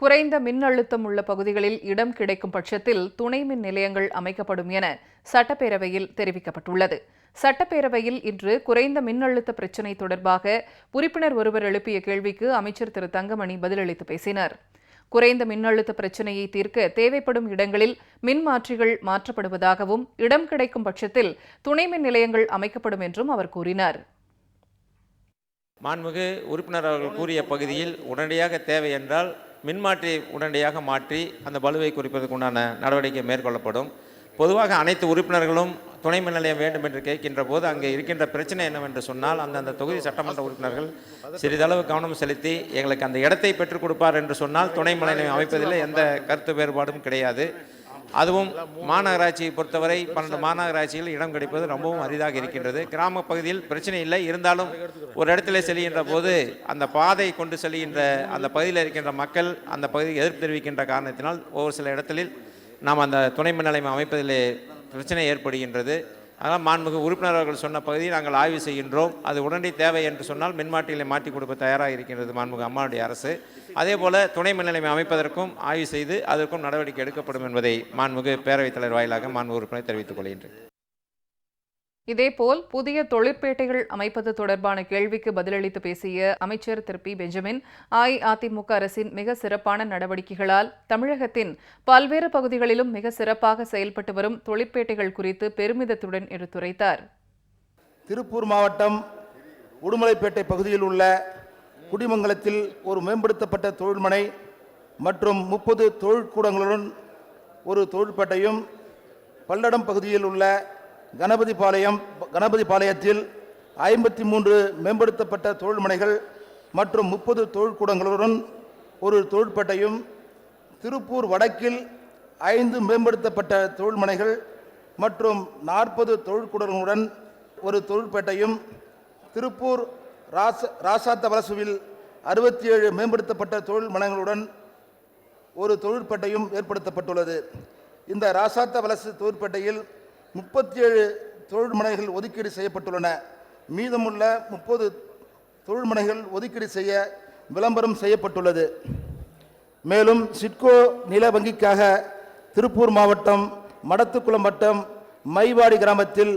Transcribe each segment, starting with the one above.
குறைந்த மின்னழுத்தம் உள்ள பகுதிகளில் இடம் கிடைக்கும் பட்சத்தில் துணை மின் நிலையங்கள் அமைக்கப்படும் என சட்டப்பேரவையில் தெரிவிக்கப்பட்டுள்ளது. சட்டப்பேரவையில் இன்று குறைந்த மின்னழுத்த பிரச்சினை தொடர்பாக உறுப்பினர் ஒருவர் எழுப்பிய கேள்விக்கு அமைச்சர் திரு தங்கமணி பதிலளித்து பேசினார். குறைந்த மின்னழுத்த பிரச்சினையை தீர்க்க தேவைப்படும் இடங்களில் மின்மாற்றிகள் மாற்றப்படுவதாகவும் இடம் கிடைக்கும் பட்சத்தில் துணை மின் நிலையங்கள் அமைக்கப்படும் என்றும் அவர் கூறினார். மாண்புமிகு உறுப்பினர் அவர்கள் கூறிய பகுதியில் உடனடியாக தேவை என்றால் மின்மாற்றி உடனடியாக மாற்றி அந்த பலுவை குறிப்பதற்கு உண்டான நடவடிக்கை மேற்கொள்ளப்படும். பொதுவாக அனைத்து உறுப்பினர்களும் துணை மின் நிலையம் வேண்டும் என்று கேட்கின்ற போது அங்கே இருக்கின்ற பிரச்சனை என்னவென்று சொன்னால் அந்தந்த தொகுதி சட்டமன்ற உறுப்பினர்கள் சிறிதளவு கவனம் செலுத்தி எங்களுக்கு அந்த இடத்தை பெற்றுக் கொடுப்பார் என்று சொன்னால் துணை மின் நிலையம் அமைப்பதில் எந்த கருத்து வேறுபாடும் கிடையாது. அதுவும் மாநகராட்சியை பொறுத்தவரை பன்னெண்டு மாநகராட்சியில் இடம் கிடைப்பது ரொம்பவும் அரிதாக இருக்கின்றது. கிராம பகுதியில் பிரச்சனை இல்லை. இருந்தாலும் ஒரு இடத்துல செல்கின்ற போது அந்த பாதை கொண்டு செல்கின்ற அந்த பகுதியில் இருக்கின்ற மக்கள் அந்த பகுதிக்கு எதிர்ப்பு தெரிவிக்கின்ற காரணத்தினால் ஒவ்வொரு சில இடத்தில் நாம் அந்த துணை மின் நிலையம் அமைப்பதிலே பிரச்சனை ஏற்படுகின்றது. அதனால் மாண்புமிகு உறுப்பினர் அவர்கள் சொன்ன பகுதியை நாங்கள் ஆய்வு செய்கின்றோம். அது உடனடி தேவை என்று சொன்னால் மின்மாட்டிகளை மாற்றி கொடுக்க தயாராக இருக்கின்றது மாண்புமிகு அம்மாவுடைய அரசு. அதே போல் துணை மின்நிலையம் அமைப்பதற்கும் ஆய்வு செய்து அதற்கும் நடவடிக்கை எடுக்கப்படும் என்பதை மாண்புமிகு பேரவைத் தலைவர் வாயிலாக மாண்பு உறுப்பினர் தெரிவித்துக் கொள்கின்றேன். இதேபோல் புதிய தொழிற்பேட்டைகள் அமைப்பது தொடர்பான கேள்விக்கு பதிலளித்து பேசிய அமைச்சர் திரு. பி. பெஞ்சமின் அஇஅதிமுக அரசின் மிக சிறப்பான நடவடிக்கைகளால் தமிழகத்தின் பல்வேறு பகுதிகளிலும் மிக சிறப்பாக செயல்பட்டு வரும் தொழிற்பேட்டைகள் குறித்து பெருமிதத்துடன் எடுத்துரைத்தார். திருப்பூர் மாவட்டம் உடுமலைப்பேட்டை பகுதியில் உள்ள குடிமங்கலத்தில் ஒரு மேம்படுத்தப்பட்ட தொழில்மனை மற்றும் முப்பது தொழிற்கூடங்களுடன் ஒரு தொழிற்பேட்டையும் பல்லடம் பகுதியில் உள்ள கணபதிபாளையம் கணபதிபாளையத்தில் ஐம்பத்தி மூன்று மேம்படுத்தப்பட்ட தொழில்மனைகள் மற்றும் முப்பது தொழிற்கூடங்களுடன் ஒரு தொழிற்பேட்டையும் திருப்பூர் வடக்கில் ஐந்து மேம்படுத்தப்பட்ட தொழில்மனைகள் மற்றும் நாற்பது தொழிற்கூடங்களுடன் ஒரு தொழிற்பேட்டையும் திருப்பூர் ராச ராசாத்த வலசுவில் அறுபத்தி ஏழு மேம்படுத்தப்பட்ட தொழில்மனைகளுடன் ஒரு தொழிற்பேட்டையும் ஏற்படுத்தப்பட்டுள்ளது. இந்த ராசாத்த வலசு தொழிற்பேட்டையில் முப்பத்தி ஏழு தொழில்மனைகள் ஒதுக்கீடு செய்யப்பட்டுள்ளன. மீதமுள்ள முப்பது தொழில்மனைகள் ஒதுக்கீடு செய்ய விளம்பரம் செய்யப்பட்டுள்ளது. மேலும் சிட்கோ நில வங்கிக்காக திருப்பூர் மாவட்டம் மடத்துக்குளம் வட்டம் மைவாடி கிராமத்தில்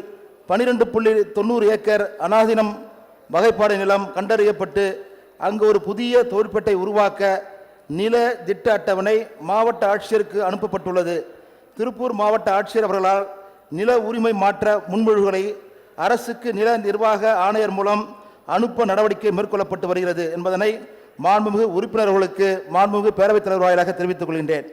பனிரெண்டு புள்ளி தொண்ணூறு ஏக்கர் அனாதீனம் வகைப்பாடு நிலம் கண்டறியப்பட்டு அங்கு ஒரு புதிய தொழிற்பேட்டை உருவாக்க நில திட்ட அட்டவணை மாவட்ட ஆட்சியருக்கு அனுப்பப்பட்டுள்ளது. திருப்பூர் மாவட்ட ஆட்சியர் அவர்களால் நில உரிமை மாற்ற முன்மொழிவுகளை அரசுக்கு நில நிர்வாக ஆணையர் மூலம் அனுப்ப நடவடிக்கை மேற்கொள்ளப்பட்டு வருகிறது என்பதனை மாண்புமிகு உறுப்பினர்களுக்கு மாண்புமிகு பேரவைத் தலைவர் வாயிலாக தெரிவித்துக் கொள்கின்றேன்.